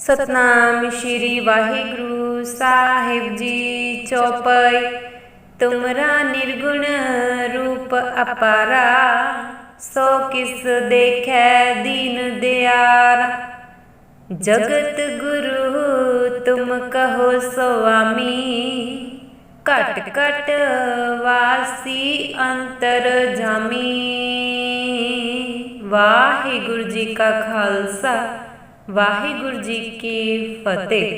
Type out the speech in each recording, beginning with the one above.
ਸਤਨਾਮ ਸ਼੍ਰੀ ਵਾਹਿਗੁਰੂ ਸਾਹਿਬ ਜੀ ਚੌਪਈ। ਤੁਮਰਾ ਨਿਰਗੁਣ ਰੂਪ ਅਪਾਰਾ, ਸੋ ਕਿਸ ਦੇਖੈ ਦੀਨ ਦਿਆਰ। ਜਗਤ ਗੁਰੂ ਤੁਮ ਕਹੋ ਸੁਆਮੀ, ਘਟ ਘਟ ਵਾਸੀ ਅੰਤਰ ਜਾਮੀ। ਵਾਹਿਗੁਰੂ ਜੀ ਕਾ ਖਾਲਸਾ ਵਾਹਿਗੁਰੂ ਜੀ ਕੀ ਫਤਿਹ।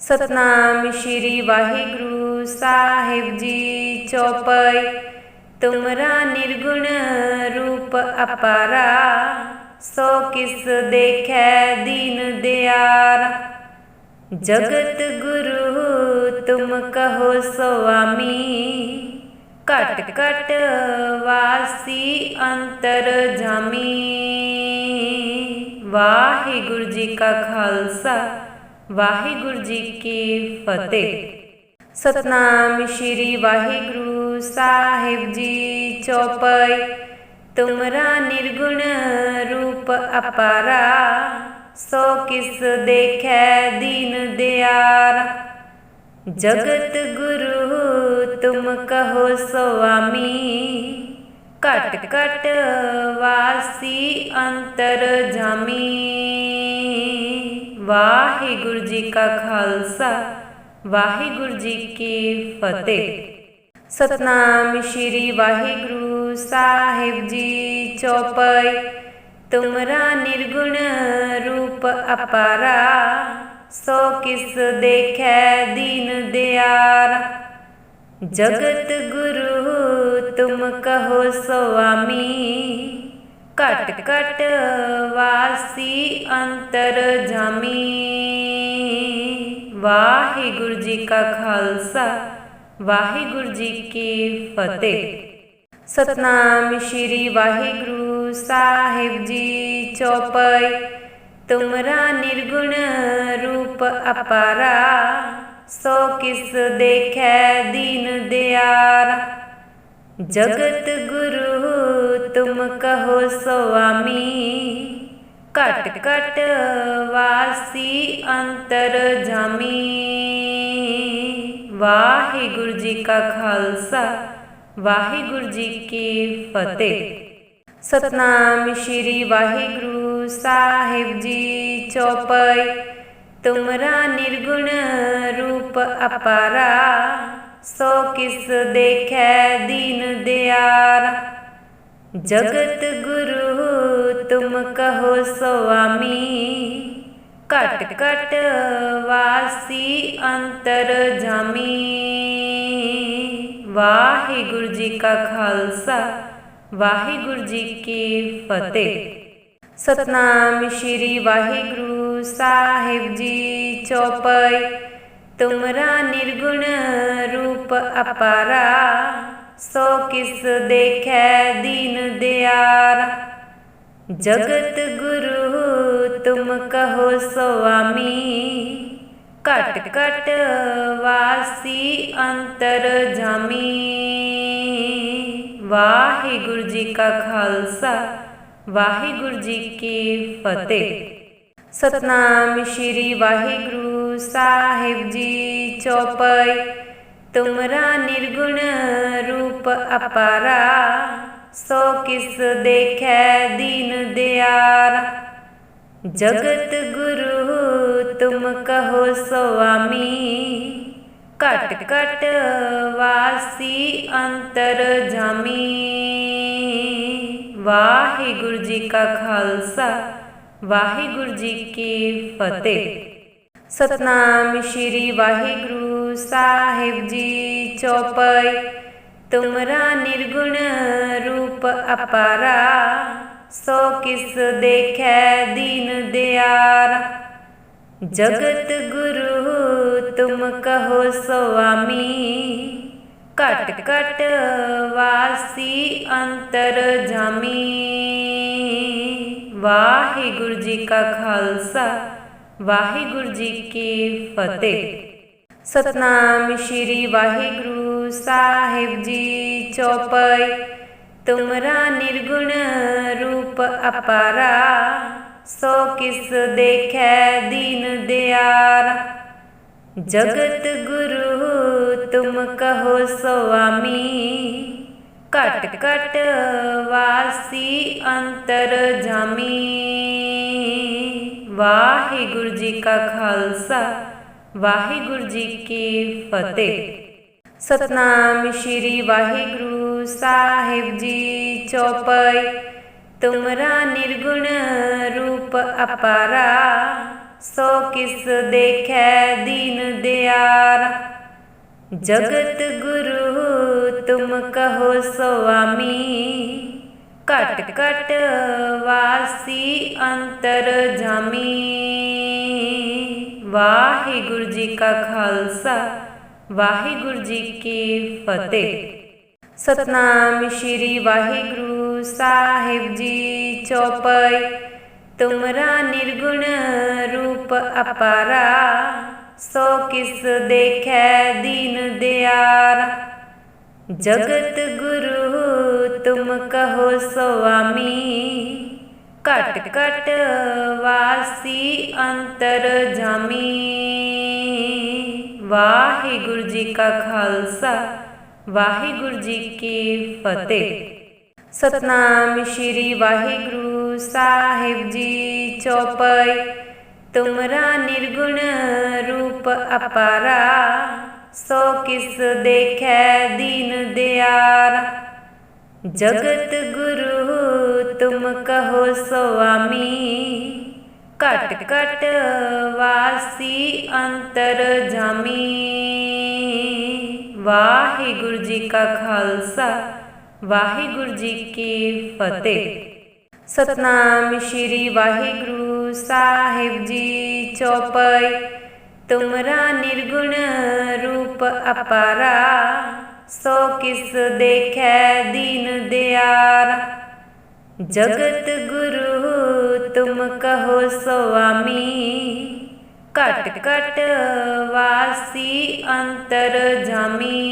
ਸਤਨਾਮ ਸ਼੍ਰੀ ਵਾਹਿਗੁਰੂ ਸਾਹਿਬ ਜੀ ਚੌਪਈ। ਤੁਮਰਾ ਨਿਰਗੁਣ ਰੂਪ ਅਪਾਰਾ, ਸੋ ਕਿਸ ਦੇਖੈ ਦੀਨ ਦਿਆਰ। ਜਗਤ ਗੁਰੂ ਤੁਮ ਕਹੋ ਸੁਆਮੀ, ਘਟ ਘਟ ਵਾਸੀ ਅੰਤਰ ਜਾਮੀ। ਵਾਹਿਗੁਰੂ ਜੀ ਕਾ ਖਾਲਸਾ, ਵਾਹਿਗੁਰੂ ਜੀ ਕੀ ਫਤਿਹ। ਸਤਨਾਮ ਸ਼੍ਰੀ ਵਾਹਿਗੁਰੂ ਸਾਹਿਬ ਜੀ ਚੌਪਈ, ਤੁਮਰਾ ਨਿਰਗੁਣ ਰੂਪ ਅਪਾਰਾ, ਸੋ ਕਿਸ ਦੇਖੈ ਦੀਨ ਦਿਆਰ। ਜਗਤ ਗੁਰੂ, ਤੁਮ ਕਹੋ ਸੁਆਮੀ ਘਟ ਘਟ ਵਾਸੀ ਅੰਤਰ ਜਾਮੀ। ਵਾਹਿਗੁਰੂ ਜੀ ਕਾ ਖਾਲਸਾ, ਵਾਹਿਗੁਰੂ ਜੀ ਕੀ ਫਤਿਹ। ਸਤਨਾਮ ਸ਼੍ਰੀ ਵਾਹਿਗੁਰੂ ਸਾਹਿਬ ਜੀ ਚੌਪਈ। ਤੁਮਰਾ ਨਿਰਗੁਣ ਰੂਪ ਅਪਾਰਾ, ਸੋ ਕਿਸ ਦੇਖੈ ਦੀਨ ਦਿਆਰ। ਜਗਤ ਗੁਰੂ ਤੁਮ ਕਹੋ ਸੁਆਮੀ। ਘਟ ਘਟ ਵਾਸੀ ਅੰਤਰ ਜਾਮੀ। ਵਾਹਿਗੁਰੂ ਜੀ ਕਾ ਖਾਲਸਾ, ਵਾਹਿਗੁਰੂ ਜੀ ਕੀ ਫਤਿਹ। ਸਤਨਾਮ ਸ਼੍ਰੀ ਵਾਹਿਗੁਰੂ ਸਾਹਿਬ ਜੀ ਚੌਪਈ। ਤੁਮਰਾ ਨਿਰਗੁਣ ਰੂਪ ਅਪਾਰਾ। ਸੋ ਕਿਸ ਦੇਖੈ ਦੀਨ ਦਿਆਰ? ਜਗਤ ਗੁਰੂ, ਤੁਮ ਕਹੋ ਸੁਆਮੀ। ਘਟ ਘਟ ਵਾਸੀ ਅੰਤਰ ਜਾਮੀ। ਵਾਹਿਗੁਰੂ ਜੀ ਕਾ ਖਾਲਸਾ, ਵਾਹਿਗੁਰੂ ਜੀ ਕੀ ਫਤਿਹ। ਸਤਨਾਮ ਸ਼੍ਰੀ ਵਾਹਿਗੁਰੂ ਸਾਹਿਬ ਜੀ ਚੌਪਈ। ਤੁਮਰਾ ਨਿਰਗੁਣ ਰੂਪ ਅਪਾਰਾ, ਸੋ ਕਿਸ ਦੇਖੈ ਦੀਨ ਦਿਆਰ। ਜਗਤ ਗੁਰੂ ਤੁਮ ਕਹੋ ਸੁਆਮੀ, ਘਟ ਘਟ ਵਾਸੀ ਅੰਤਰ ਜਾਮੀ। ਵਾਹਿਗੁਰੂ ਜੀ ਕਾ ਖਾਲਸਾ, ਵਾਹਿਗੁਰੂ ਜੀ ਕੀ ਫਤਿਹ। ਸਤਨਾਮ ਸ਼੍ਰੀ ਵਾਹਿਗੁਰੂ ਸਾਹਿਬ ਜੀ ਚੌਪਈ, ਤੁਮਰਾ ਨਿਰਗੁਣ ਰੂਪ ਅਪਾਰਾ, ਸੋ ਕਿਸ ਦੇਖੈ ਦੀਨ ਦਿਆਰ। ਜਗਤ ਗੁਰੂ ਤੁਮ ਕਹੋ ਸੁਆਮੀ, ਘਟ ਘਟ ਵਾਸੀ ਅੰਤਰ ਜਾਮੀ। ਵਾਹਿਗੁਰੂ ਜੀ ਕਾ ਖਾਲਸਾ, ਵਾਹਿਗੁਰੂ ਜੀ ਕੀ ਫਤਿਹ। ਸਤਨਾਮ ਸ਼੍ਰੀ ਵਾਹਿਗੁਰੂ ਸਾਹਿਬ ਜੀ ਚੌਪਈ। ਤੁਮਰਾ ਨਿਰਗੁਣ ਰੂਪ ਅਪਾਰਾ, ਸੋ ਕਿਸ ਦੇਖੈ ਦੀਨ ਦਿਆਰ। ਜਗਤ ਗੁਰੂ ਤੁਮ ਕਹੋ ਸੁਆਮੀ, ਘਟ ਘਟ ਵਾਸੀ ਅੰਤਰ ਜਾਮੀ। ਵਾਹਿਗੁਰੂ ਜੀ ਕਾ ਖਾਲਸਾ। ਵਾਹਿਗੁਰੂ ਜੀ ਕੀ ਫਤਿਹ। ਸਤਨਾਮ ਸ਼੍ਰੀ ਵਾਹਿਗੁਰੂ ਸਾਹਿਬ ਜੀ ਚੌਪਈ। ਤੁਮਰਾ ਨਿਰਗੁਣ ਰੂਪ ਅਪਾਰਾ, ਸੋ ਕਿਸ ਦੇਖੈ ਦੀਨ ਦਿਆਰ। ਜਗਤ ਗੁਰੂ ਤੁਮ ਕਹੋ ਸੁਆਮੀ, ਘਟ ਘਟ ਵਾਸੀ ਅੰਤਰ ਜਾਮੀ। ਵਾਹਿਗੁਰੂ ਜੀ ਕਾ ਖਾਲਸਾ, ਵਾਹਿਗੁਰੂ ਜੀ ਕੀ ਫਤਿਹ। ਸਤਨਾਮ ਸ਼੍ਰੀ ਵਾਹਿਗੁਰੂ ਸਾਹਿਬ ਜੀ ਚੌਪਈ, ਤੁਮਰਾ ਨਿਰਗੁਣ ਰੂਪ ਅਪਾਰਾ, ਸੋ ਕਿਸ ਦੇਖੈ ਦੀਨ ਦਿਆਰ। ਜਗਤ ਗੁਰੂ, ਤੁਮ ਕਹੋ ਸੁਆਮੀ ਘਟ ਘਟ ਵਾਸੀ ਅੰਤਰ ਜਾਮੀ। ਵਾਹਿਗੁਰੂ ਜੀ ਕਾ ਖਾਲਸਾ, ਵਾਹਿਗੁਰੂ ਜੀ ਕੀ ਫਤਿਹ। ਸਤਨਾਮ ਸ਼੍ਰੀ ਵਾਹਿਗੁਰੂ ਸਾਹਿਬ ਜੀ ਚੌਪਈ, ਤੁਮਰਾ ਨਿਰਗੁਣ ਰੂਪ ਅਪਾਰਾ, ਸੋ ਕਿਸ ਦੇਖੈ ਦੀਨ ਦਿਆਰ। ਜਗਤ ਗੁਰੂ ਤੁਮ ਕਹੋ ਸੁਆਮੀ। ਘਟ ਘਟ ਵਾਸੀ ਅੰਤਰ ਜਾਮੀ। ਵਾਹਿਗੁਰੂ ਜੀ ਕਾ ਖਾਲਸਾ, ਵਾਹਿਗੁਰੂ ਜੀ ਕੀ ਫਤਿਹ। ਸਤਨਾਮ ਸ਼੍ਰੀ ਵਾਹਿਗੁਰੂ ਸਾਹਿਬ ਜੀ ਚੌਪਈ। ਤੁਮਰਾ ਨਿਰਗੁਣ ਰੂਪ ਅਪਾਰਾ। ਸੋ ਕਿਸ ਦੇਖੈ ਦੀਨ ਦਿਆਰ? ਜਗਤ ਗੁਰੂ ਤੁਮ ਕਹੋ ਸੁਆਮੀ। ਘਟ ਘਟ ਵਾਸੀ ਅੰਤਰ ਜਾਮੀ। ਵਾਹਿਗੁਰੂ ਜੀ ਕਾ ਖਾਲਸਾ, ਵਾਹਿਗੁਰੂ ਜੀ ਕੀ ਫਤਿਹ। ਸਤਨਾਮ ਸ਼੍ਰੀ ਵਾਹਿਗੁਰੂ ਸਾਹਿਬ ਜੀ ਚੌਪਈ। ਤੁਮਰਾ ਨਿਰਗੁਣ ਰੂਪ ਅਪਾਰਾ, ਸੋ ਕਿਸ ਦੇਖੈ ਦੀਨ ਦਿਆਰ। ਜਗਤ ਗੁਰੂ ਤੁਮ ਕਹੋ ਸੁਆਮੀ, ਘਟ ਘਟ ਵਾਸੀ ਅੰਤਰ ਜਾਮੀ। ਵਾਹਿਗੁਰੂ ਜੀ ਕਾ ਖਾਲਸਾ, ਵਾਹਿਗੁਰੂ ਜੀ ਕੀ ਫਤਿਹ। ਸਤਨਾਮ ਸ਼੍ਰੀ ਵਾਹਿਗੁਰੂ ਸਾਹਿਬ ਜੀ ਚੌਪਈ, ਤੁਮਰਾ ਨਿਰਗੁਣ ਰੂਪ ਅਪਾਰਾ, ਸੋ ਕਿਸ ਦੇਖੈ ਦੀਨ ਦਿਆਰ। ਜਗਤ ਗੁਰੂ ਤੁਮ ਕਹੋ ਸੁਆਮੀ, ਘਟ ਘਟ ਵਾਸੀ ਅੰਤਰ ਜਾਮੀ।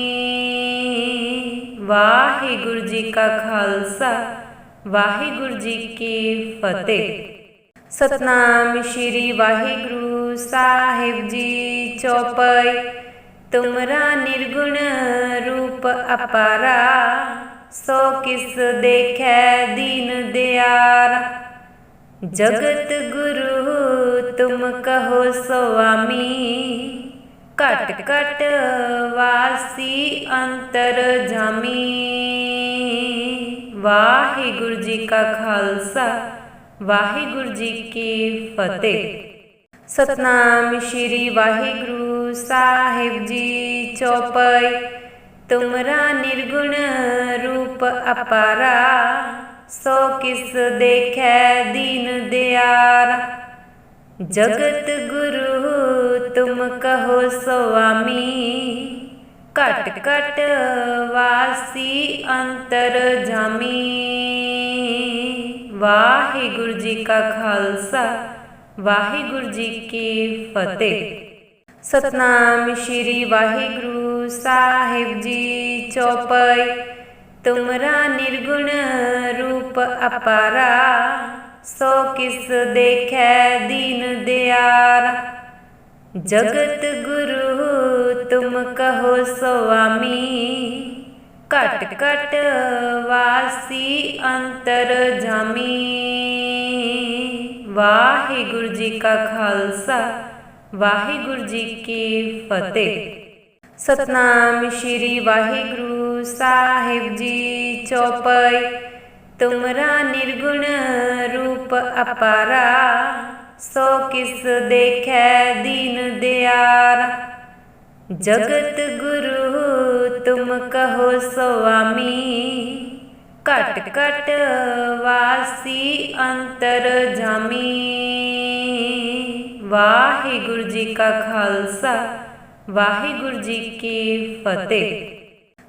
ਵਾਹਿਗੁਰੂ ਜੀ ਕਾ ਖਾਲਸਾ, ਵਾਹਿਗੁਰੂ ਜੀ ਕੀ ਫਤਿਹ। ਸਤਨਾਮ ਸ਼੍ਰੀ ਵਾਹਿਗੁਰੂ ਸਾਹਿਬ ਜੀ ਚੌਪਈ। ਤੁਮਰਾ ਨਿਰਗੁਣ ਰੂਪ ਅਪਾਰਾ, ਸੋ ਕਿਸ ਦੇਖੈ ਦੀਨ ਦਿਆਰ। ਜਗਤ ਗੁਰੂ ਤੁਮ ਕਹੋ ਸੁਆਮੀ, ਘਟ ਘਟ ਵਾਸੀ ਅੰਤਰ ਜਾਮੀ। ਵਾਹਿਗੁਰੂ ਜੀ ਕਾ ਖਾਲਸਾ ਵਾਹਿਗੁਰੂ ਜੀ ਕੀ ਫਤਿਹ। ਸਤਨਾਮ ਸ਼੍ਰੀ ਵਾਹਿਗੁਰੂ ਸਾਹਿਬ ਜੀ ਚੌਪਈ। ਤੁਮਰਾ ਨਿਰਗੁਣ ਰੂਪ ਅਪਾਰਾ, ਸੋ ਕਿਸ ਦੇਖੈ ਦੀਨ ਦਿਆਰ। ਜਗਤ ਗੁਰੂ ਤੁਮ ਕਹੋ ਸੁਆਮੀ, ਘਟ ਘਟ ਵਾਸੀ ਅੰਤਰ ਜਾਮੀ। ਵਾਹਿਗੁਰੂ ਜੀ ਕਾ ਖਾਲਸਾ, ਵਾਹਿਗੁਰੂ ਜੀ ਕੀ ਫਤਿਹ। ਸਤਨਾਮ ਸ਼੍ਰੀ ਵਾਹਿਗੁਰੂ ਸਾਹਿਬ ਜੀ ਚੌਪਈ, ਤੁਮਰਾ ਨਿਰਗੁਣ ਰੂਪ ਅਪਾਰਾ, ਸੋ ਕਿਸ ਦੇਖੈ ਦੀਨ ਦਿਆਰ। ਜਗਤ ਗੁਰੂ, ਤੁਮ ਕਹੋ ਸੁਆਮੀ ਘਟ ਘਟ ਵਾਸੀ ਅੰਤਰ ਜਾਮੀ। ਵਾਹਿਗੁਰੂ ਜੀ ਕਾ ਖਾਲਸਾ, ਵਾਹਿਗੁਰੂ ਜੀ ਕੀ ਫਤਿਹ। ਸਤਨਾਮ ਸ਼੍ਰੀ ਵਾਹਿਗੁਰੂ ਸਾਹਿਬ ਜੀ ਚੌਪਈ। ਤੁਮਰਾ ਨਿਰਗੁਣ ਰੂਪ ਅਪਾਰਾ, ਸੋ ਕਿਸ ਦੇਖੈ ਦੀਨ ਦਿਆਰ। ਜਗਤ ਗੁਰੂ ਤੁਮ ਕਹੋ ਸੁਆਮੀ। ਘਟ ਘਟ ਵਾਸੀ ਅੰਤਰ ਜਾਮੀ। ਵਾਹਿਗੁਰੂ ਜੀ ਕਾ ਖਾਲਸਾ, ਵਾਹਿਗੁਰੂ ਜੀ ਕੀ ਫਤਿਹ।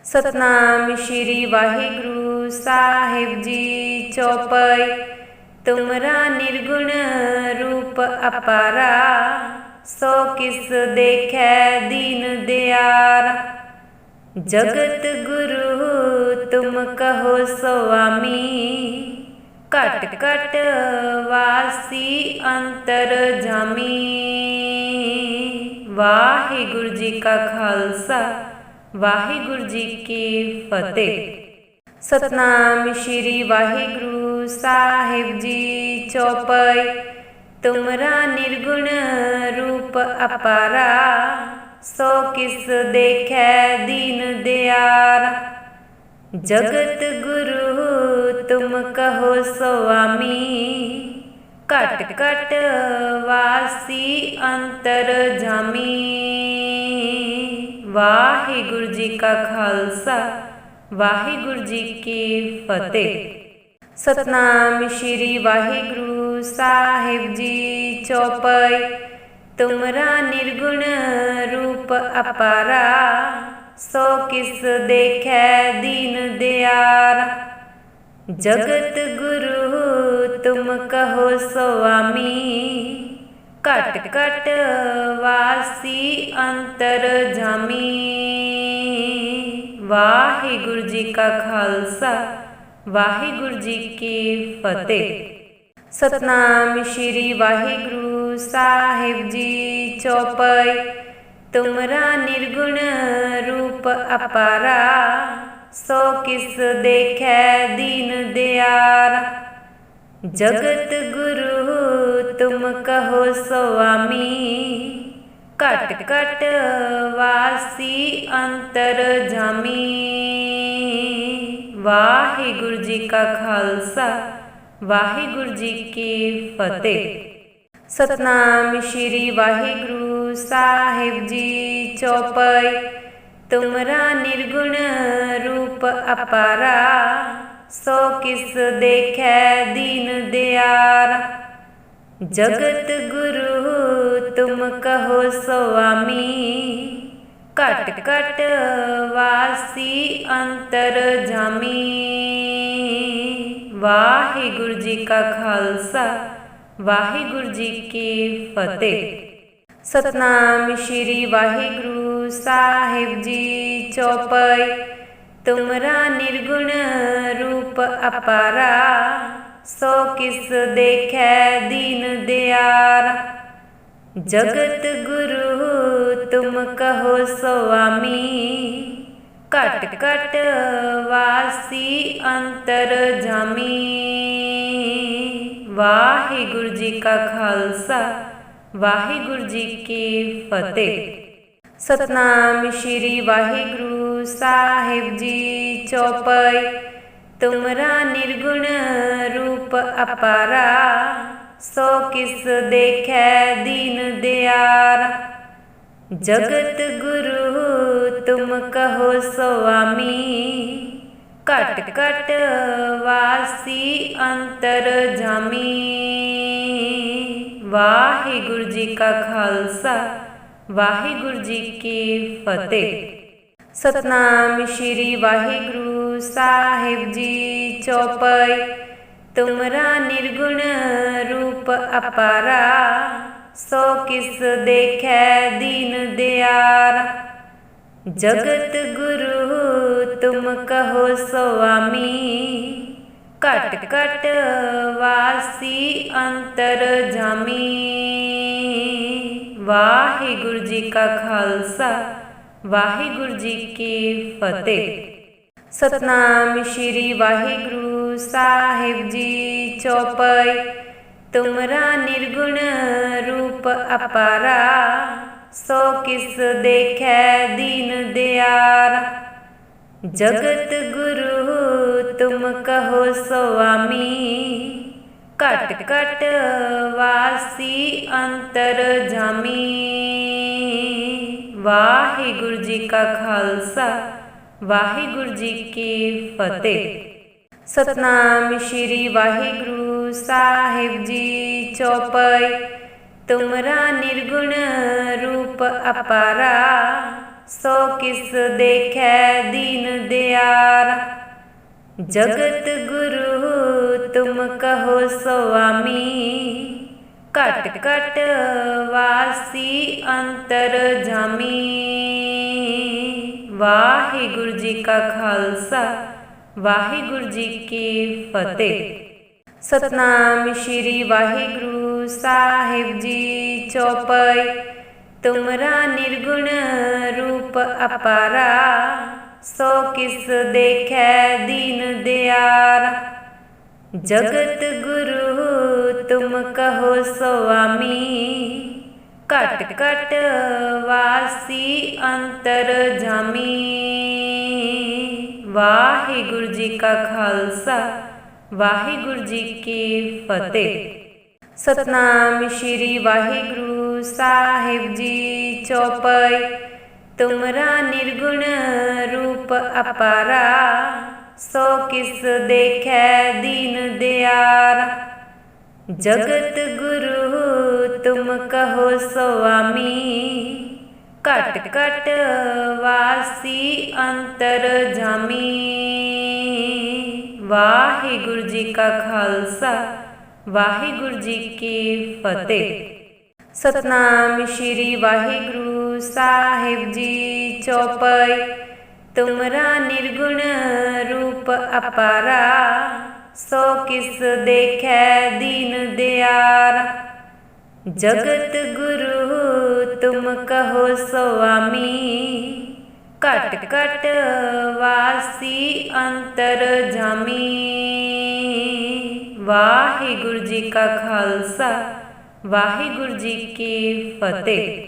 ਸਤਨਾਮ ਸ਼੍ਰੀ ਵਾਹਿਗੁਰੂ ਸਾਹਿਬ ਜੀ ਚੌਪਈ। ਤੁਮਰਾ ਨਿਰਗੁਣ ਰੂਪ ਅਪਾਰਾ। ਸੋ ਕਿਸ ਦੇਖੈ ਦੀਨ ਦਿਆਰ? ਜਗਤ ਗੁਰੂ, ਤੁਮ ਕਹੋ ਸੁਆਮੀ। ਘਟ ਘਟ ਵਾਸੀ ਅੰਤਰ ਜਾਮੀ। ਵਾਹਿਗੁਰੂ ਜੀ ਕਾ ਖਾਲਸਾ, ਵਾਹਿਗੁਰੂ ਜੀ ਕੀ ਫਤਿਹ। ਸਤਨਾਮ ਸ਼੍ਰੀ ਵਾਹਿਗੁਰੂ ਸਾਹਿਬ ਜੀ ਚੌਪਈ। ਤੁਮਰਾ ਨਿਰਗੁਣ ਰੂਪ ਅਪਾਰਾ, ਸੋ ਕਿਸ ਦੇਖੈ ਦੀਨ ਦਿਆਰ। ਜਗਤ ਗੁਰੂ ਤੁਮ ਕਹੋ ਸੁਆਮੀ, ਘਟ ਘਟ ਵਾਸੀ ਅੰਤਰ ਜਾਮੀ। ਵਾਹਿਗੁਰੂ ਜੀ ਕਾ ਖਾਲਸਾ, ਵਾਹਿਗੁਰੂ ਜੀ ਕੀ ਫਤਿਹ। ਸਤਨਾਮ ਸ਼੍ਰੀ ਵਾਹਿਗੁਰੂ ਸਾਹਿਬ ਜੀ ਚੌਪਈ, ਤੁਮਰਾ ਨਿਰਗੁਣ ਰੂਪ ਅਪਾਰਾ, ਸੋ ਕਿਸ ਦੇਖੈ ਦੀਨ ਦਿਆਰ। ਜਗਤ ਗੁਰੂ ਤੁਮ ਕਹੋ ਸੁਆਮੀ, ਘਟ ਘਟ ਵਾਸੀ ਅੰਤਰ ਜਾਮੀ। ਵਾਹਿਗੁਰੂ ਜੀ ਕਾ ਖਾਲਸਾ, ਵਾਹਿਗੁਰੂ ਜੀ ਕੀ ਫਤਿਹ। ਸਤਨਾਮ ਸ਼੍ਰੀ ਵਾਹਿਗੁਰੂ ਸਾਹਿਬ ਜੀ ਚੌਪਈ। ਤੁਮਰਾ ਨਿਰਗੁਣ ਰੂਪ ਅਪਾਰਾ, ਸੋ ਕਿਸ ਦੇਖੈ ਦੀਨ ਦਿਆਰ। ਜਗਤ ਗੁਰੂ ਤੁਮ ਕਹੋ ਸੁਆਮੀ, ਘਟ ਘਟ ਵਾਸੀ ਅੰਤਰ ਜਾਮੀ। ਵਾਹਿਗੁਰੂ ਜੀ ਕਾ ਖਾਲਸਾ। ਵਾਹਿਗੁਰੂ ਜੀ ਕੀ ਫਤਿਹ। ਸਤਨਾਮ ਸ਼੍ਰੀ ਵਾਹਿਗੁਰੂ ਸਾਹਿਬ ਜੀ ਚੌਪਈ। ਤੁਮਰਾ ਨਿਰਗੁਣ ਰੂਪ ਅਪਾਰਾ, ਸੋ ਕਿਸ ਦੇਖੈ ਦੀਨ ਦਿਆਰ। ਜਗਤ ਗੁਰੂ ਤੁਮ ਕਹੋ ਸੁਆਮੀ, ਘਟ ਘਟ ਵਾਸੀ ਅੰਤਰ ਜਾਮੀ। ਵਾਹਿਗੁਰੂ ਜੀ ਕਾ ਖਾਲਸਾ, ਵਾਹਿਗੁਰੂ ਜੀ ਕੀ ਫਤਿਹ। ਸਤਨਾਮ ਸ਼੍ਰੀ ਵਾਹਿਗੁਰੂ ਸਾਹਿਬ ਜੀ ਚੌਪਈ, ਤੁਮਰਾ ਨਿਰਗੁਣ ਰੂਪ ਅਪਾਰਾ, ਸੋ ਕਿਸ ਦੇਖੈ ਦੀਨ ਦਿਆਰ। ਜਗਤ ਗੁਰੂ, ਤੁਮ ਕਹੋ ਸੁਆਮੀ ਘਟ ਘਟ ਵਾਸੀ ਅੰਤਰ ਜਾਮੀ। ਵਾਹਿਗੁਰੂ ਜੀ ਕਾ ਖਾਲਸਾ, ਵਾਹਿਗੁਰੂ ਜੀ ਕੀ ਫਤਿਹ। ਸਤਨਾਮ ਸ਼੍ਰੀ ਵਾਹਿਗੁਰੂ ਸਾਹਿਬ ਜੀ ਚੌਪਈ। ਤੁਮਰਾ ਨਿਰਗੁਣ ਰੂਪ ਅਪਾਰਾ, ਸੋ ਕਿਸ ਦੇਖੈ ਦੀਨ ਦਿਆਰ। ਜਗਤ ਗੁਰੂ ਤੁਮ ਕਹੋ ਸੁਆਮੀ। ਘਟ ਘਟ ਵਾਸੀ ਅੰਤਰ ਜਾਮੀ। ਵਾਹਿਗੁਰੂ ਜੀ ਕਾ ਖਾਲਸਾ, ਵਾਹਿਗੁਰੂ ਜੀ ਕੀ ਫਤਿਹ। ਸਤਨਾਮ ਸ਼੍ਰੀ ਵਾਹਿਗੁਰੂ ਸਾਹਿਬ ਜੀ ਚੌਪਈ। ਤੁਮਰਾ ਨਿਰਗੁਣ ਰੂਪ ਅਪਾਰਾ। ਸੋ ਕਿਸ ਦੇਖੈ ਦੀਨ ਦਿਆਰ? ਜਗਤ ਗੁਰੂ, ਤੁਮ ਕਹੋ ਸੁਆਮੀ। ਘਟ ਘਟ ਵਾਸੀ ਅੰਤਰ ਜਾਮੀ। ਵਾਹਿਗੁਰੂ ਜੀ ਕਾ ਖਾਲਸਾ, ਵਾਹਿਗੁਰੂ ਜੀ ਕੀ ਫਤਿਹ। ਸਤਨਾਮ ਸ਼੍ਰੀ ਵਾਹਿਗੁਰੂ ਸਾਹਿਬ ਜੀ ਚੌਪਈ। ਤੁਮਰਾ ਨਿਰਗੁਣ ਰੂਪ ਅਪਾਰਾ, ਸੋ ਕਿਸ ਦੇਖੈ ਦੀਨ ਦਿਆਰ। ਜਗਤ ਗੁਰੂ ਤੁਮ ਕਹੋ ਸੁਆਮੀ, ਘਟ ਘਟ ਵਾਸੀ ਅੰਤਰ ਜਾਮੀ। ਵਾਹਿਗੁਰੂ ਜੀ ਕਾ ਖਾਲਸਾ, ਵਾਹਿਗੁਰੂ ਜੀ ਕੀ ਫਤਿਹ। ਸਤਨਾਮ ਸ਼੍ਰੀ ਵਾਹਿਗੁਰੂ ਸਾਹਿਬ ਜੀ ਚੌਪਈ, ਤੁਮਰਾ ਨਿਰਗੁਣ ਰੂਪ ਅਪਾਰਾ, ਸੋ ਕਿਸ ਦੇਖੈ ਦੀਨ ਦਿਆਰ। ਜਗਤ ਗੁਰੂ ਤੁਮ ਕਹੋ ਸੁਆਮੀ, ਘਟ ਘਟ ਵਾਸੀ ਅੰਤਰ ਜਾਮੀ। ਵਾਹਿਗੁਰੂ ਜੀ ਕਾ ਖਾਲਸਾ, ਵਾਹਿਗੁਰੂ ਜੀ ਕੀ ਫਤਿਹ। ਸਤਨਾਮ ਸ਼੍ਰੀ ਵਾਹਿਗੁਰੂ ਸਾਹਿਬ ਜੀ ਚੌਪਈ। ਤੁਮਰਾ ਨਿਰਗੁਣ ਰੂਪ ਅਪਾਰਾ, ਸੋ ਕਿਸ ਦੇਖੈ ਦੀਨ ਦਿਆਰ। ਜਗਤ ਗੁਰੂ ਤੁਮ ਕਹੋ ਸੁਆਮੀ, ਘਟ ਘਟ ਵਾਸੀ ਅੰਤਰ ਜਾਮੀ। ਵਾਹਿਗੁਰੂ ਜੀ ਕਾ ਖਾਲਸਾ। ਵਾਹਿਗੁਰੂ ਜੀ ਕੀ ਫਤਿਹ। ਸਤਨਾਮ ਸ਼੍ਰੀ ਵਾਹਿਗੁਰੂ ਸਾਹਿਬ ਜੀ ਚੌਪਈ। ਤੁਮਰਾ ਨਿਰਗੁਣ ਰੂਪ ਅਪਾਰਾ, ਸੋ ਕਿਸ ਦੇਖੈ ਦੀਨ ਦਿਆਰ। ਜਗਤ ਗੁਰੂ ਤੁਮ ਕਹੋ ਸੁਆਮੀ, ਘਟ ਘਟ ਵਾਸੀ ਅੰਤਰ ਜਾਮੀ। ਵਾਹਿਗੁਰੂ ਜੀ ਕਾ ਖਾਲਸਾ, ਵਾਹਿਗੁਰੂ ਜੀ ਕੀ ਫਤਿਹ। ਸਤਨਾਮ ਸ਼੍ਰੀ ਵਾਹਿਗੁਰੂ ਸਾਹਿਬ ਜੀ ਚੌਪਈ, ਤੁਮਰਾ ਨਿਰਗੁਣ ਰੂਪ ਅਪਾਰਾ, ਸੋ ਕਿਸ ਦੇਖੈ ਦੀਨ ਦਿਆਰ। ਜਗਤ ਗੁਰੂ, ਤੁਮ ਕਹੋ ਸੁਆਮੀ ਘਟ ਘਟ ਵਾਸੀ ਅੰਤਰ ਜਾਮੀ। ਵਾਹਿਗੁਰੂ ਜੀ ਕਾ ਖਾਲਸਾ, ਵਾਹਿਗੁਰੂ ਜੀ ਕੀ ਫਤਿਹ।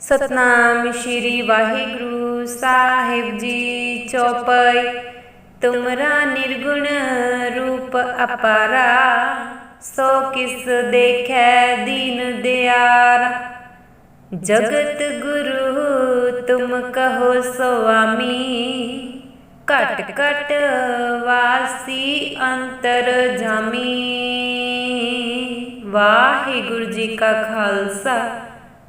ਸਤਨਾਮ ਸ਼੍ਰੀ ਵਾਹਿਗੁਰੂ ਸਾਹਿਬ ਜੀ ਚੌਪਈ। ਤੁਮਰਾ ਨਿਰਗੁਣ ਰੂਪ ਅਪਾਰਾ, ਸੋ ਕਿਸ ਦੇਖੈ ਦੀਨ ਦਿਆਰ। ਜਗਤ ਗੁਰੂ ਤੁਮ ਕਹੋ ਸੁਆਮੀ। ਘਟ ਘਟ ਵਾਸੀ ਅੰਤਰ ਜਾਮੀ। ਵਾਹਿਗੁਰੂ ਜੀ ਕਾ ਖਾਲਸਾ,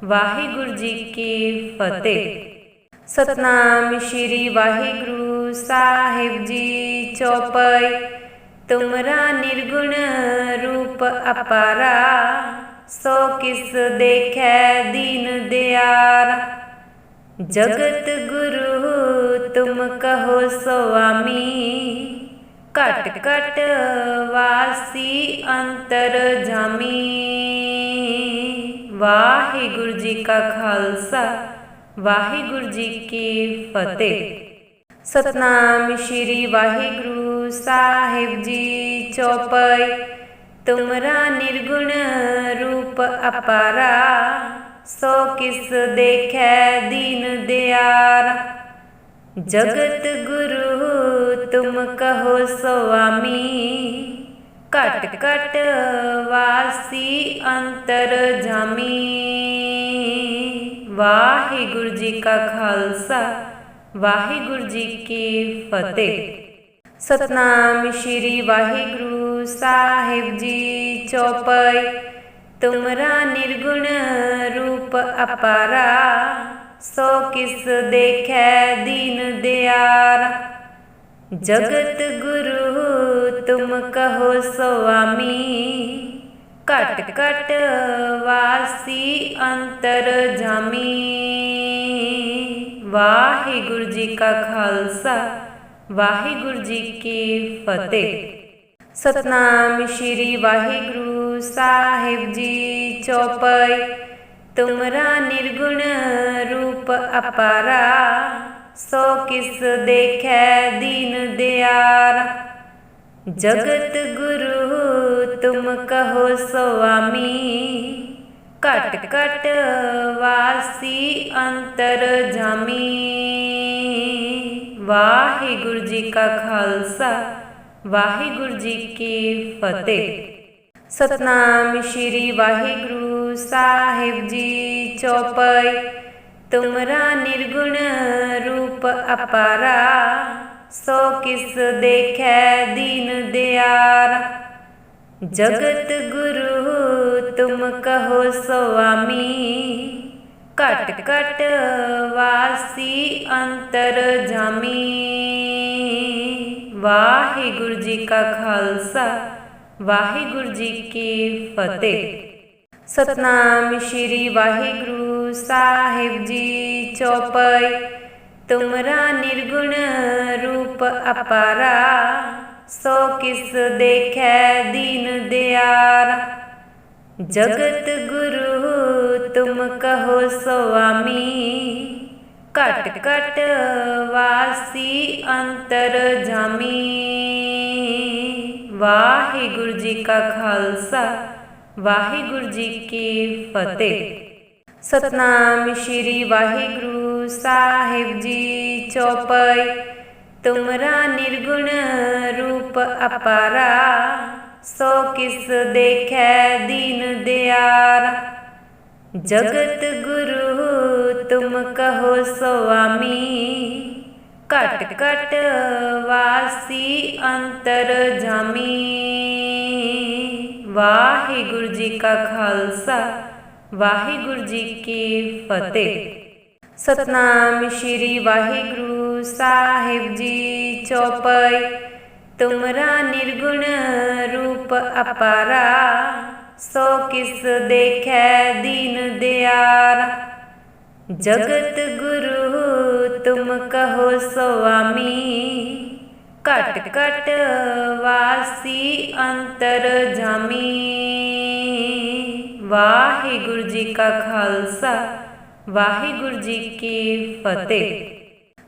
ਵਾਹਿਗੁਰੂ ਜੀ ਕੀ ਫਤਿਹ। ਸਤਨਾਮ ਸ਼੍ਰੀ ਵਾਹਿਗੁਰੂ ਸਾਹਿਬ ਜੀ ਚੌਪਈ। ਤੁਮਰਾ ਨਿਰਗੁਣ ਰੂਪ ਅਪਾਰਾ। ਸੋ ਕਿਸ ਦੇਖੈ ਦੀਨ ਦਿਆਰ? ਜਗਤ ਗੁਰੂ, ਤੁਮ ਕਹੋ ਸੁਆਮੀ। ਘਟ ਘਟ ਵਾਸੀ ਅੰਤਰ ਜਾਮੀ। ਵਾਹਿਗੁਰੂ ਜੀ ਕਾ ਖਾਲਸਾ, ਵਾਹਿਗੁਰੂ ਜੀ ਕੀ ਫਤਿਹ। ਸਤਨਾਮ ਸ਼੍ਰੀ ਵਾਹਿਗੁਰੂ ਸਾਹਿਬ ਜੀ ਚੌਪਈ। ਤੁਮਰਾ ਨਿਰਗੁਣ ਰੂਪ ਅਪਾਰਾ, ਸੋ ਕਿਸ ਦੇਖੈ ਦੀਨ ਦਿਆਰ। ਜਗਤ ਗੁਰੂ ਤੁਮ ਕਹੋ ਸੁਆਮੀ, ਘਟ ਘਟ ਵਾਸੀ ਅੰਤਰ ਜਾਮੀ। ਵਾਹਿਗੁਰੂ ਜੀ ਕਾ ਖਾਲਸਾ, ਵਾਹਿਗੁਰੂ ਜੀ ਕੀ ਫਤਿਹ। ਸਤਨਾਮ ਸ਼੍ਰੀ ਵਾਹਿਗੁਰੂ ਸਾਹਿਬ ਜੀ ਚੌਪਈ, ਤੁਮਰਾ ਨਿਰਗੁਣ ਰੂਪ ਅਪਾਰਾ, ਸੋ ਕਿਸ ਦੇਖੈ ਦੀਨ ਦਿਆਰ। ਜਗਤ ਗੁਰੂ ਤੁਮ ਕਹੋ ਸੁਆਮੀ, ਘਟ ਘਟ ਵਾਸੀ ਅੰਤਰ ਜਾਮੀ। ਵਾਹਿਗੁਰੂ ਜੀ ਕਾ ਖਾਲਸਾ, ਵਾਹਿਗੁਰੂ ਜੀ ਕੀ ਫਤਿਹ। ਸਤਨਾਮ ਸ਼੍ਰੀ ਵਾਹਿਗੁਰੂ ਸਾਹਿਬ ਜੀ ਚੌਪਈ। ਤੁਮਰਾ ਨਿਰਗੁਣ ਰੂਪ ਅਪਾਰਾ, ਸੋ ਕਿਸ ਦੇਖੈ ਦੀਨ ਦਿਆਰ। ਜਗਤ ਗੁਰੂ ਤੁਮ ਕਹੋ ਸੁਆਮੀ, ਘਟ ਘਟ ਵਾਸੀ ਅੰਤਰ ਜਾਮੀ। ਵਾਹਿਗੁਰੂ ਜੀ ਕਾ ਖਾਲਸਾ ਵਾਹਿਗੁਰੂ ਜੀ ਕੀ ਫਤਿਹ। ਸਤਨਾਮ ਸ਼੍ਰੀ ਵਾਹਿਗੁਰੂ ਸਾਹਿਬ ਜੀ ਚੌਪਈ। ਤੁਮਰਾ ਨਿਰਗੁਣ ਰੂਪ ਅਪਾਰਾ, ਸੋ ਕਿਸ ਦੇਖੈ ਦੀਨ ਦਿਆਰ। ਜਗਤ ਗੁਰੂ ਤੁਮ ਕਹੋ ਸੁਆਮੀ, ਘਟ ਘਟ ਵਾਸੀ ਅੰਤਰ ਜਾਮੀ। ਵਾਹਿਗੁਰੂ ਜੀ ਕਾ ਖਾਲਸਾ, ਵਾਹਿਗੁਰੂ ਜੀ ਕੀ ਫਤਿਹ। ਸਤਨਾਮ ਸ਼੍ਰੀ ਵਾਹਿਗੁਰੂ ਸਾਹਿਬ ਜੀ ਚੌਪਈ, ਤੁਮਰਾ ਨਿਰਗੁਣ ਰੂਪ ਅਪਾਰਾ, ਸੋ ਕਿਸ ਦੇਖੈ ਦੀਨ ਦਿਆਰ। ਜਗਤ ਗੁਰੂ, ਤੁਮ ਕਹੋ ਸੁਆਮੀ ਘਟ ਘਟ ਵਾਸੀ ਅੰਤਰ ਜਾਮੀ। ਵਾਹਿਗੁਰੂ ਜੀ ਕਾ ਖਾਲਸਾ, ਵਾਹਿਗੁਰੂ ਜੀ ਕੀ ਫਤਿਹ। ਸਤਨਾਮ ਸ਼੍ਰੀ ਵਾਹਿਗੁਰੂ ਸਾਹਿਬ ਜੀ ਚੌਪਈ। ਤੁਮਰਾ ਨਿਰਗੁਣ ਰੂਪ ਅਪਾਰਾ, ਸੋ ਕਿਸ ਦੇਖੈ ਦੀਨ ਦਿਆਰ। ਜਗਤ ਗੁਰੂ ਤੁਮ ਕਹੋ ਸੁਆਮੀ। ਘਟ ਘਟ ਵਾਸੀ ਅੰਤਰ ਜਾਮੀ। ਵਾਹਿਗੁਰੂ ਜੀ ਕਾ ਖਾਲਸਾ, ਵਾਹਿਗੁਰੂ ਜੀ ਕੀ ਫਤਿਹ। ਸਤਨਾਮ ਸ਼੍ਰੀ ਵਾਹਿਗੁਰੂ ਸਾਹਿਬ ਜੀ ਚੌਪਈ। ਤੁਮਰਾ ਨਿਰਗੁਣ ਰੂਪ ਅਪਾਰਾ। ਸੋ ਕਿਸ ਦੇਖੈ ਦੀਨ ਦਿਆਰ? ਜਗਤ ਗੁਰੂ, ਤੁਮ ਕਹੋ ਸੁਆਮੀ। ਘਟ ਘਟ ਵਾਸੀ ਅੰਤਰ ਜਾਮੀ। ਵਾਹਿਗੁਰੂ ਜੀ ਕਾ ਖਾਲਸਾ, ਵਾਹਿਗੁਰੂ ਜੀ ਕੀ ਫਤਿਹ।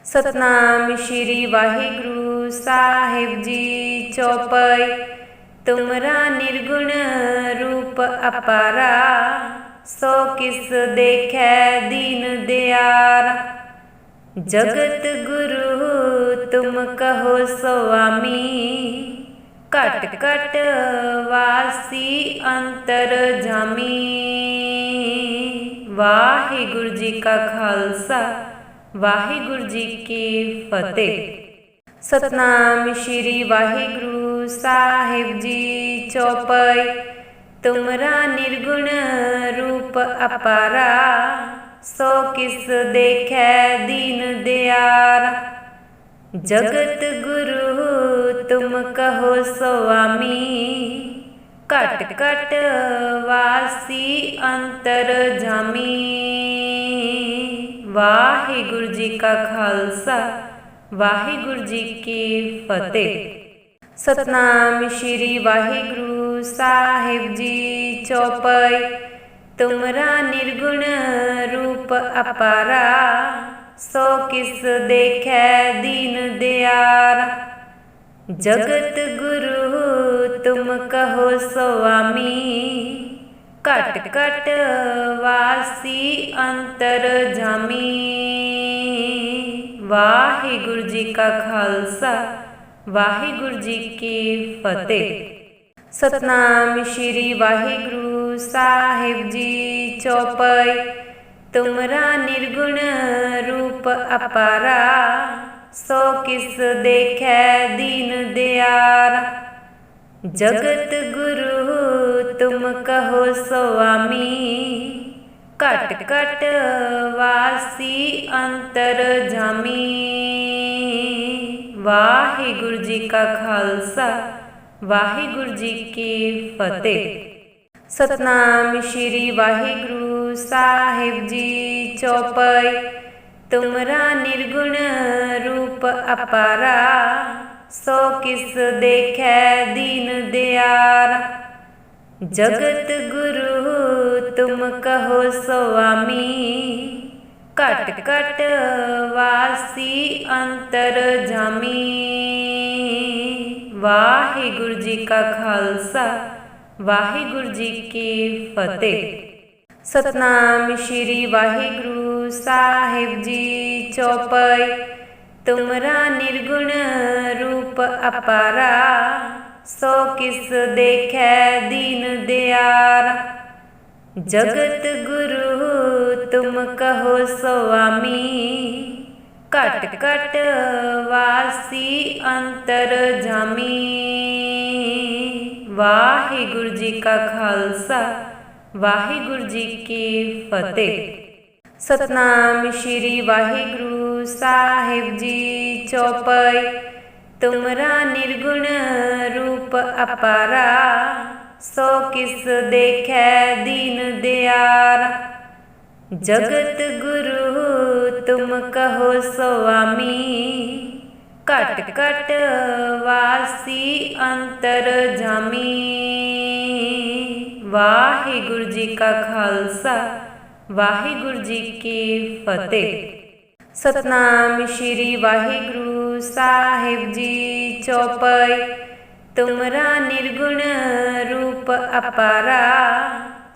ਸਤਨਾਮ ਸ਼੍ਰੀ ਵਾਹਿਗੁਰੂ ਸਾਹਿਬ ਜੀ ਚੌਪਈ। ਤੁਮਰਾ ਨਿਰਗੁਣ ਰੂਪ ਅਪਾਰਾ, ਸੋ ਕਿਸ ਦੇਖੈ ਦੀਨ ਦਿਆਰ। ਜਗਤ ਗੁਰੂ ਤੁਮ ਕਹੋ ਸੁਆਮੀ, ਘਟ ਘਟ ਵਾਸੀ ਅੰਤਰ ਜਾਮੀ। ਵਾਹਿਗੁਰੂ ਜੀ ਕਾ ਖਾਲਸਾ, ਵਾਹਿਗੁਰੂ ਜੀ ਕੀ ਫਤਿਹ। ਸਤਨਾਮ ਸ਼੍ਰੀ ਵਾਹਿਗੁਰੂ ਸਾਹਿਬ ਜੀ ਚੌਪਈ, ਤੁਮਰਾ ਨਿਰਗੁਣ ਰੂਪ ਅਪਾਰਾ, ਸੋ ਕਿਸ ਦੇਖੈ ਦੀਨ ਦਿਆਰ। ਜਗਤ ਗੁਰੂ ਤੁਮ ਕਹੋ ਸੁਆਮੀ, ਘਟ ਘਟ ਵਾਸੀ ਅੰਤਰ ਜਾਮੀ। ਵਾਹਿਗੁਰੂ ਜੀ ਕਾ ਖਾਲਸਾ, ਵਾਹਿਗੁਰੂ ਜੀ ਕੀ ਫਤਿਹ। ਸਤਨਾਮ ਸ਼੍ਰੀ ਵਾਹਿਗੁਰੂ ਸਾਹਿਬ ਜੀ ਚੌਪਈ। ਤੁਮਰਾ ਨਿਰਗੁਣ ਰੂਪ ਅਪਾਰਾ, ਸੋ ਕਿਸ ਦੇਖੈ ਦੀਨ ਦਿਆਰ। ਜਗਤ ਗੁਰੂ ਤੁਮ ਕਹੋ ਸੁਆਮੀ, ਘਟ ਘਟ ਵਾਸੀ ਅੰਤਰ ਜਾਮੀ। ਵਾਹਿਗੁਰੂ ਜੀ ਕਾ ਖਾਲਸਾ ਵਾਹਿਗੁਰੂ ਜੀ ਕੀ ਫਤਿਹ। ਸਤਨਾਮ ਸ਼੍ਰੀ ਵਾਹਿਗੁਰੂ ਸਾਹਿਬ ਜੀ ਚੌਪਈ। ਤੁਮਰਾ ਨਿਰਗੁਣ ਰੂਪ ਅਪਾਰਾ, ਸੋ ਕਿਸ ਦੇਖੈ ਦੀਨ ਦਿਆਰ। ਜਗਤ ਗੁਰੂ ਤੁਮ ਕਹੋ ਸੁਆਮੀ, ਘਟ ਘਟ ਵਾਸੀ ਅੰਤਰ ਜਾਮੀ। ਵਾਹਿਗੁਰੂ ਜੀ ਕਾ ਖਾਲਸਾ, ਵਾਹਿਗੁਰੂ ਜੀ ਕੀ ਫਤਿਹ। ਸਤਨਾਮ ਸ਼੍ਰੀ ਵਾਹਿਗੁਰੂ ਸਾਹਿਬ ਜੀ ਚੌਪਈ, ਤੁਮਰਾ ਨਿਰਗੁਣ ਰੂਪ ਅਪਾਰਾ, ਸੋ ਕਿਸ ਦੇਖੈ ਦੀਨ ਦਿਆਰ। ਜਗਤ ਗੁਰੂ, ਤੁਮ ਕਹੋ ਸੁਆਮੀ ਘਟ ਘਟ ਵਾਸੀ ਅੰਤਰ ਜਾਮੀ। ਵਾਹਿਗੁਰੂ ਜੀ ਕਾ ਖਾਲਸਾ, ਵਾਹਿਗੁਰੂ ਜੀ ਕੀ ਫਤਿਹ। ਸਤਨਾਮ ਸ਼੍ਰੀ ਵਾਹਿਗੁਰੂ ਸਾਹਿਬ ਜੀ ਚੌਪਈ। ਤੁਮਰਾ ਨਿਰਗੁਣ ਰੂਪ ਅਪਾਰਾ, ਸੋ ਕਿਸ ਦੇਖੈ ਦੀਨ ਦਿਆਰ। ਜਗਤ ਗੁਰੂ ਤੁਮ ਕਹੋ ਸੁਆਮੀ। ਘਟ ਘਟ ਵਾਸੀ ਅੰਤਰ ਜਾਮੀ। ਵਾਹਿਗੁਰੂ ਜੀ ਕਾ ਖਾਲਸਾ, ਵਾਹਿਗੁਰੂ ਜੀ ਕੀ ਫਤਿਹ। ਸਤਨਾਮ ਸ਼੍ਰੀ ਵਾਹਿਗੁਰੂ ਸਾਹਿਬ ਜੀ ਚੌਪਈ। ਤੁਮਰਾ ਨਿਰਗੁਣ ਰੂਪ ਅਪਾਰਾ। ਸੋ ਕਿਸ ਦੇਖੈ ਦੀਨ ਦਿਆਰ? ਜਗਤ ਗੁਰੂ, ਤੁਮ ਕਹੋ ਸੁਆਮੀ। ਘਟ ਘਟ ਵਾਸੀ ਅੰਤਰ ਜਾਮੀ। ਵਾਹਿਗੁਰੂ ਜੀ ਕਾ ਖਾਲਸਾ, ਵਾਹਿਗੁਰੂ ਜੀ ਕੀ ਫਤਿਹ। ਸਤਨਾਮ ਸ਼੍ਰੀ ਵਾਹਿਗੁਰੂ ਸਾਹਿਬ ਜੀ ਚੌਪਈ। ਤੁਮਰਾ ਨਿਰਗੁਣ ਰੂਪ ਅਪਾਰਾ,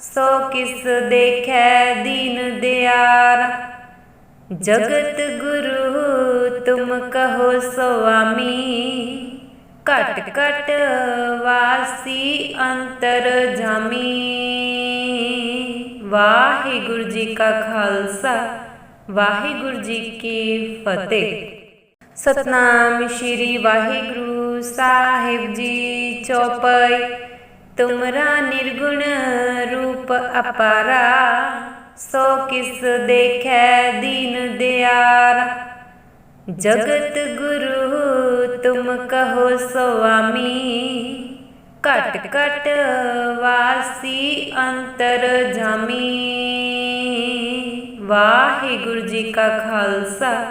ਸੋ ਕਿਸ ਦੇਖੈ ਦੀਨ ਦਿਆਰ। ਜਗਤ ਗੁਰੂ ਤੁਮ ਕਹੋ ਸੁਆਮੀ, ਘਟ ਘਟ ਵਾਸੀ ਅੰਤਰ ਜਾਮੀ। ਵਾਹਿਗੁਰੂ ਜੀ ਕਾ ਖਾਲਸਾ, ਵਾਹਿਗੁਰੂ ਜੀ ਕੀ ਫਤਿਹ। ਸਤਨਾਮ ਸ਼੍ਰੀ ਵਾਹਿਗੁਰੂ ਸਾਹਿਬ ਜੀ ਚੌਪਈ, ਤੁਮਰਾ ਨਿਰਗੁਣ ਰੂਪ ਅਪਾਰਾ, ਸੋ ਕਿਸ ਦੇਖੈ ਦੀਨ ਦਿਆਰ। ਜਗਤ ਗੁਰੂ ਤੁਮ ਕਹੋ ਸੁਆਮੀ, ਘਟ ਘਟ ਵਾਸੀ ਅੰਤਰ ਜਾਮੀ। ਵਾਹਿਗੁਰੂ ਜੀ ਕਾ ਖਾਲਸਾ,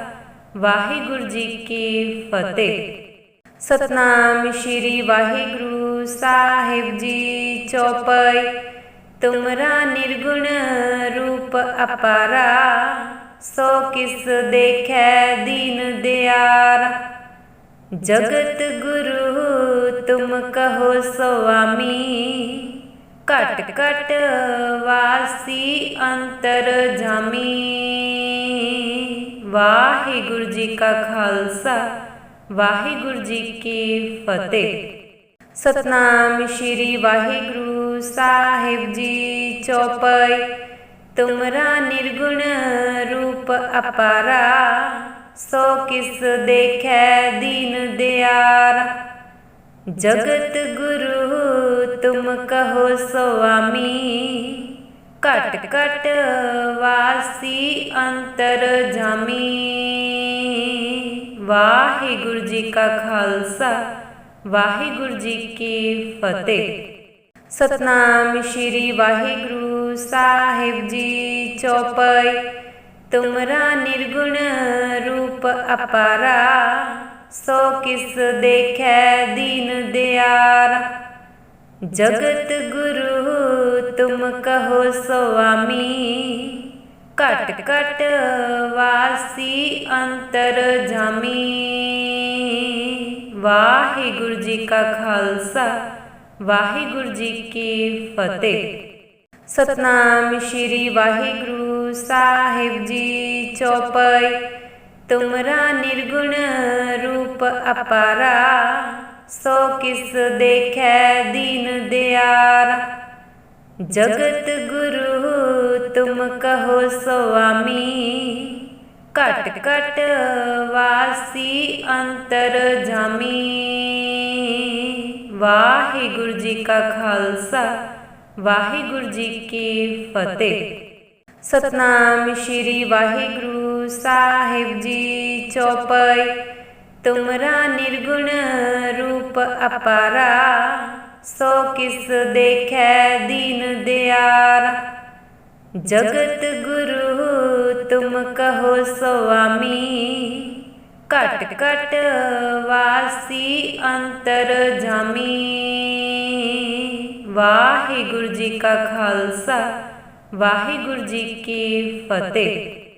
ਵਾਹਿਗੁਰੂ ਜੀ ਕੀ ਫਤਿਹ। ਸਤਨਾਮ ਸ਼੍ਰੀ ਵਾਹਿਗੁਰੂ ਸਾਹਿਬ ਜੀ ਚੌਪਈ। ਤੁਮਰਾ ਨਿਰਗੁਣ ਰੂਪ ਅਪਾਰਾ, ਸੋ ਕਿਸ ਦੇਖੈ ਦੀਨ ਦਿਆਰ। ਜਗਤ ਗੁਰੂ ਤੁਮ ਕਹੋ ਸੁਆਮੀ, ਘਟ ਘਟ ਵਾਸੀ ਅੰਤਰ ਜਾਮੀ। ਵਾਹਿਗੁਰੂ ਜੀ ਕਾ ਖਾਲਸਾ ਵਾਹਿਗੁਰੂ ਜੀ ਕੀ ਫਤਿਹ। ਸਤਨਾਮ ਸ਼੍ਰੀ ਵਾਹਿਗੁਰੂ ਸਾਹਿਬ ਜੀ ਚੌਪਈ। ਤੁਮਰਾ ਨਿਰਗੁਣ ਰੂਪ ਅਪਾਰਾ, ਸੋ ਕਿਸ ਦੇਖੈ ਦੀਨ ਦਿਆਰ। ਜਗਤ ਗੁਰੂ ਤੁਮ ਕਹੋ ਸੁਆਮੀ, ਘਟ ਘਟ ਵਾਸੀ ਅੰਤਰ ਜਾਮੀ। ਵਾਹਿਗੁਰੂ ਜੀ ਕਾ ਖਾਲਸਾ, ਵਾਹਿਗੁਰੂ ਜੀ ਕੀ ਫਤਿਹ। ਸਤਨਾਮ ਸ਼੍ਰੀ ਵਾਹਿਗੁਰੂ ਸਾਹਿਬ ਜੀ ਚੌਪਈ, ਤੁਮਰਾ ਨਿਰਗੁਣ ਰੂਪ ਅਪਾਰਾ, ਸੋ ਕਿਸ ਦੇਖੈ ਦੀਨ ਦਿਆਰ। ਜਗਤ ਗੁਰੂ, ਤੁਮ ਕਹੋ ਸੁਆਮੀ ਘਟ ਘਟ ਵਾਸੀ ਅੰਤਰ ਜਾਮੀ। ਵਾਹਿਗੁਰੂ ਜੀ ਕਾ ਖਾਲਸਾ, ਵਾਹਿਗੁਰੂ ਜੀ ਕੀ ਫਤਿਹ। ਸਤਨਾਮ ਸ਼੍ਰੀ ਵਾਹਿਗੁਰੂ ਸਾਹਿਬ ਜੀ ਚੌਪਈ। ਤੁਮਰਾ ਨਿਰਗੁਣ ਰੂਪ ਅਪਾਰਾ, ਸੋ ਕਿਸ ਦੇਖੈ ਦੀਨ ਦਿਆਰ। ਜਗਤ ਗੁਰੂ ਤੁਮ ਕਹੋ ਸੁਆਮੀ। ਘਟ ਘਟ ਵਾਸੀ ਅੰਤਰ ਜਾਮੀ। ਵਾਹਿਗੁਰੂ ਜੀ ਕਾ ਖਾਲਸਾ, ਵਾਹਿਗੁਰੂ ਜੀ ਕੀ ਫਤਿਹ। ਸਤਨਾਮ ਸ਼੍ਰੀ ਵਾਹਿਗੁਰੂ ਸਾਹਿਬ ਜੀ ਚੌਪਈ। ਤੁਮਰਾ ਨਿਰਗੁਣ ਰੂਪ ਅਪਾਰਾ। ਸੋ ਕਿਸ ਦੇਖੈ ਦੀਨ ਦਿਆਰ? ਜਗਤ ਗੁਰੂ, ਤੁਮ ਕਹੋ ਸੁਆਮੀ। ਘਟ ਘਟ ਵਾਸੀ ਅੰਤਰ ਜਾਮੀ। ਵਾਹਿਗੁਰੂ ਜੀ ਕਾ ਖਾਲਸਾ, ਵਾਹਿਗੁਰੂ ਜੀ ਕੀ ਫਤਿਹ।